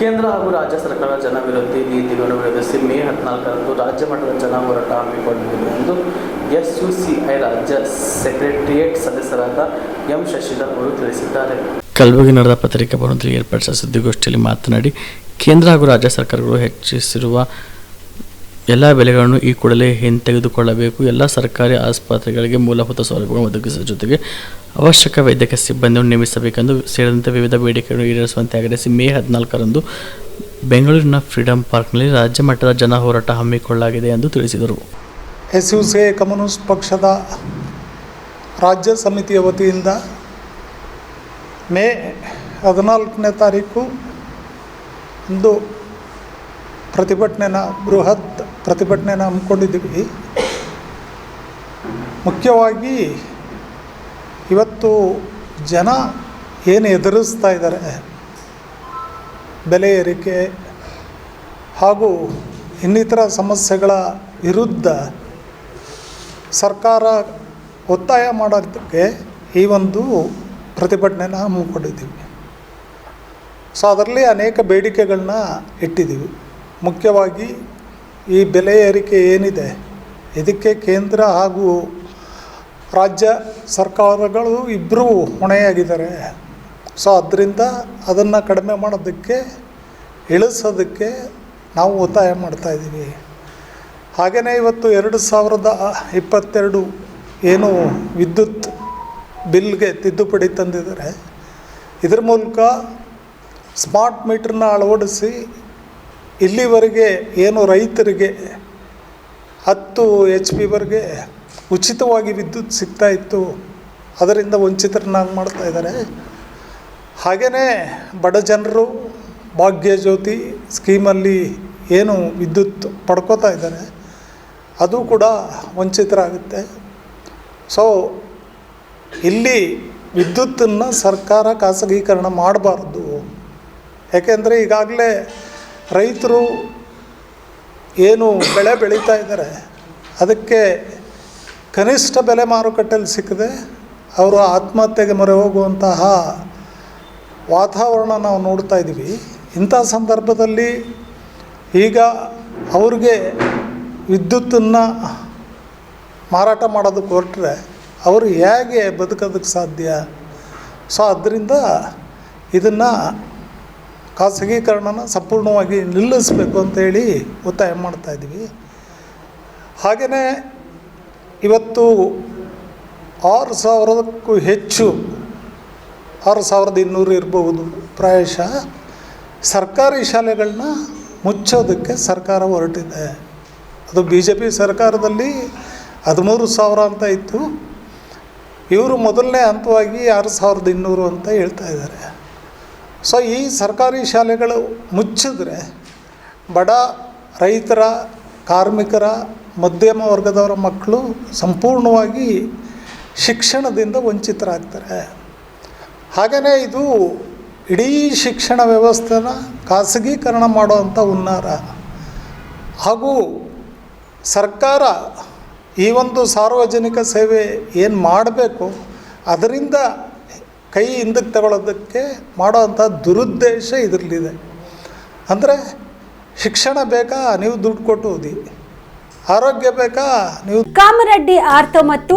ಕೇಂದ್ರ ಹಾಗೂ ರಾಜ್ಯ ಸರ್ಕಾರದ ಜನವಿರೋಧಿ ನೀತಿಗಳನ್ನು ವಿರೋಧಿಸಿ ಮೇ ಹದಿನಾಲ್ಕರಂದು ರಾಜ್ಯ ಮಟ್ಟದ ಜನ ಹೋರಾಟ ಹಮ್ಮಿಕೊಂಡಿದೆ ಎಂದು ಎಸ್ ಯು ಸಿ ಐ ರಾಜ್ಯ ಸೆಕ್ರೆಟರಿಯೇಟ್ ಸದಸ್ಯರಾದ ಎಂ ಶಶಿಧರ್ ಅವರು ತಿಳಿಸಿದ್ದಾರೆ. ಕಲಬುರಗಿ ನಡೆದ ಪತ್ರಿಕಾ ಭವನದಲ್ಲಿ ಏರ್ಪಡಿಸಿದ ಸುದ್ದಿಗೋಷ್ಠಿಯಲ್ಲಿ ಮಾತನಾಡಿ, ಕೇಂದ್ರ ಹಾಗೂ ರಾಜ್ಯ ಸರ್ಕಾರಗಳು ಹೆಚ್ಚಿಸಿರುವ ಎಲ್ಲ ಬೆಲೆಗಳನ್ನು ಈ ಕೂಡಲೇ ಹಿಂತೆಗೆದುಕೊಳ್ಳಬೇಕು. ಎಲ್ಲ ಸರ್ಕಾರಿ ಆಸ್ಪತ್ರೆಗಳಿಗೆ ಮೂಲಭೂತ ಸೌಲಭ್ಯಗಳನ್ನು ಒದಗಿಸುವ ಜೊತೆಗೆ ಅವಶ್ಯಕ ವೈದ್ಯಕೀಯ ಸಿಬ್ಬಂದಿಯನ್ನು ನೇಮಿಸಬೇಕೆಂದು ಸೇರಿದಂತೆ ವಿವಿಧ ಬೇಡಿಕೆಗಳನ್ನು ಈಡೇರಿಸುವಂತೆ ಆಗ್ರಹಿಸಿ ಮೇ ಹದಿನಾಲ್ಕರಂದು ಬೆಂಗಳೂರಿನ ಫ್ರೀಡಂ ಪಾರ್ಕ್ನಲ್ಲಿ ರಾಜ್ಯ ಮಟ್ಟದ ಜನ ಹೋರಾಟ ಹಮ್ಮಿಕೊಳ್ಳಲಾಗಿದೆ ಎಂದು ತಿಳಿಸಿದರು. ಎಸ್ ಯು ಸಿ ಕಮ್ಯುನಿಸ್ಟ್ ಪಕ್ಷದ ರಾಜ್ಯ ಸಮಿತಿಯ ವತಿಯಿಂದ ಮೇ ಹದಿನಾಲ್ಕನೇ ತಾರೀಕು ಒಂದು ಪ್ರತಿಭಟನೆನ, ಬೃಹತ್ ಪ್ರತಿಭಟನೆನ ಹಮ್ಮಿಕೊಂಡಿದ್ದೀವಿ. ಮುಖ್ಯವಾಗಿ ಇವತ್ತು ಜನ ಏನು ಎದುರಿಸ್ತಾ ಇದ್ದಾರೆ? ಬೆಲೆ ಏರಿಕೆ ಹಾಗೂ ಇನ್ನಿತರ ಸಮಸ್ಯೆಗಳ ವಿರುದ್ಧ ಸರ್ಕಾರ ಒತ್ತಾಯ ಮಾಡೋದಕ್ಕೆ ಈ ಒಂದು ಪ್ರತಿಭಟನೆನ ಹಮ್ಮಿಕೊಂಡಿದ್ದೀವಿ. ಸೊ, ಅದರಲ್ಲಿ ಅನೇಕ ಬೇಡಿಕೆಗಳನ್ನ ಇಟ್ಟಿದ್ದೀವಿ. ಮುಖ್ಯವಾಗಿ ಈ ಬೆಲೆ ಏರಿಕೆ ಏನಿದೆ, ಇದಕ್ಕೆ ಕೇಂದ್ರ ಹಾಗೂ ರಾಜ್ಯ ಸರ್ಕಾರಗಳು ಇಬ್ಬರೂ ಹೊಣೆಯಾಗಿದ್ದಾರೆ. ಸೊ, ಅದರಿಂದ ಅದನ್ನು ಕಡಿಮೆ ಮಾಡೋದಕ್ಕೆ, ಇಳಿಸೋದಕ್ಕೆ ನಾವು ಒತ್ತಾಯ ಮಾಡ್ತಾಯಿದ್ದೀವಿ ಹಾಗೆಯೇ ಇವತ್ತು ಎರಡು ಸಾವಿರದ ಇಪ್ಪತ್ತೆರಡು ಏನು ವಿದ್ಯುತ್ ಬಿಲ್ಗೆ ತಿದ್ದುಪಡಿ ತಂದಿದ್ದಾರೆ. ಇದ್ರ ಮೂಲಕ ಸ್ಮಾರ್ಟ್ ಮೀಟ್ರನ್ನ ಅಳವಡಿಸಿ ಇಲ್ಲಿವರೆಗೆ ಏನು ರೈತರಿಗೆ ಹತ್ತು ಎಚ್ ಪಿವರೆಗೆ ಉಚಿತವಾಗಿ ವಿದ್ಯುತ್ ಸಿಗ್ತಾ ಇತ್ತು. ಅದರಿಂದ ವಂಚಿತರನ್ನಾಗಿ ಮಾಡ್ತಾ ಇದ್ದಾರೆ ಹಾಗೆಯೇ ಬಡ ಜನರು ಭಾಗ್ಯಜ್ಯೋತಿ ಸ್ಕೀಮಲ್ಲಿ ಏನು ವಿದ್ಯುತ್ ಪಡ್ಕೋತಾ ಇದ್ದಾರೆ ಅದು ಕೂಡ ವಂಚಿತರಾಗುತ್ತೆ. ಸೊ ಇಲ್ಲಿ ವಿದ್ಯುತ್ತನ್ನು ಸರ್ಕಾರ ಖಾಸಗೀಕರಣ ಮಾಡಬಾರ್ದು. ಯಾಕೆಂದರೆ ಈಗಾಗಲೇ ರೈತರು ಏನು ಬೆಳೆ ಬೆಳೀತಾ ಇದ್ದಾರೆ ಅದಕ್ಕೆ ಕನಿಷ್ಠ ಬೆಲೆ ಮಾರುಕಟ್ಟೆಯಲ್ಲಿ ಸಿಕ್ಕದೆ, ಅವರು ಆತ್ಮಹತ್ಯೆಗೆ ಮೊರೆ ಹೋಗುವಂತಹ ವಾತಾವರಣ ನಾವು ನೋಡ್ತಾ ಇದ್ದೀವಿ. ಇಂಥ ಸಂದರ್ಭದಲ್ಲಿ ಈಗ ಅವ್ರಿಗೆ ವಿದ್ಯುತ್ತನ್ನು ಮಾರಾಟ ಮಾಡೋದಕ್ಕೆ ಹೊರಟ್ರೆ ಅವರು ಹೇಗೆ ಬದುಕೋದಕ್ಕೆ ಸಾಧ್ಯ? ಸೊ, ಅದರಿಂದ ಇದನ್ನು ಖಾಸಗೀಕರಣನ ಸಂಪೂರ್ಣವಾಗಿ ನಿಲ್ಲಿಸಬೇಕು ಅಂತೇಳಿ ಒತ್ತಾಯ ಮಾಡ್ತಾಯಿದ್ದೀವಿ ಹಾಗೆಯೇ ಇವತ್ತು ಆರು ಸಾವಿರಕ್ಕೂ ಹೆಚ್ಚು, ಆರು ಸಾವಿರದ ಇನ್ನೂರು ಇರಬಹುದು ಪ್ರಾಯಶಃ, ಸರ್ಕಾರಿ ಶಾಲೆಗಳನ್ನ ಮುಚ್ಚೋದಕ್ಕೆ ಸರ್ಕಾರ ಹೊರಟಿದೆ. ಅದು ಬಿ ಜೆ ಪಿ ಸರ್ಕಾರದಲ್ಲಿ ಹದಿಮೂರು ಸಾವಿರ ಅಂತ ಇತ್ತು. ಇವರು ಮೊದಲನೇ ಹಂತವಾಗಿ ಆರು ಸಾವಿರದ ಇನ್ನೂರು ಅಂತ ಹೇಳ್ತಾ ಇದ್ದಾರೆ. ಸೊ ಈ ಸರ್ಕಾರಿ ಶಾಲೆಗಳು ಮುಚ್ಚಿದ್ರೆ ಬಡ ರೈತರ ಕಾರ್ಮಿಕರ ಮಧ್ಯಮ ವರ್ಗದವರ ಮಕ್ಕಳು ಸಂಪೂರ್ಣವಾಗಿ ಶಿಕ್ಷಣದಿಂದ ವಂಚಿತರಾಗ್ತಾರೆ. ಹಾಗೆಯೇ ಇದು ಇಡೀ ಶಿಕ್ಷಣ ವ್ಯವಸ್ಥೆನ ಖಾಸಗೀಕರಣ ಮಾಡುವಂಥ ಹುನ್ನಾರ. ಹಾಗೂ ಸರ್ಕಾರ ಈ ಒಂದು ಸಾರ್ವಜನಿಕ ಸೇವೆ ಏನು ಮಾಡಬೇಕು, ಅದರಿಂದ ಕೈ ಹಿಂದಕ್ಕೆ ತಗೊಳ್ಳೋದಕ್ಕೆ ಮಾಡೋವಂಥ ದುರುದ್ದೇಶ ಇದರಲ್ಲಿದೆ. ಅಂದರೆ ಶಿಕ್ಷಣ ಬೇಕಾ? ನೀವು ದುಡ್ಡು ಕೊಟ್ಟು ಓದಿ. ಆರೋಗ್ಯ ಬೇಕಾ? ನೀವು ಕಾಮರೆಡ್ಡಿ ಆರ್ಥೋ ಮತ್ತು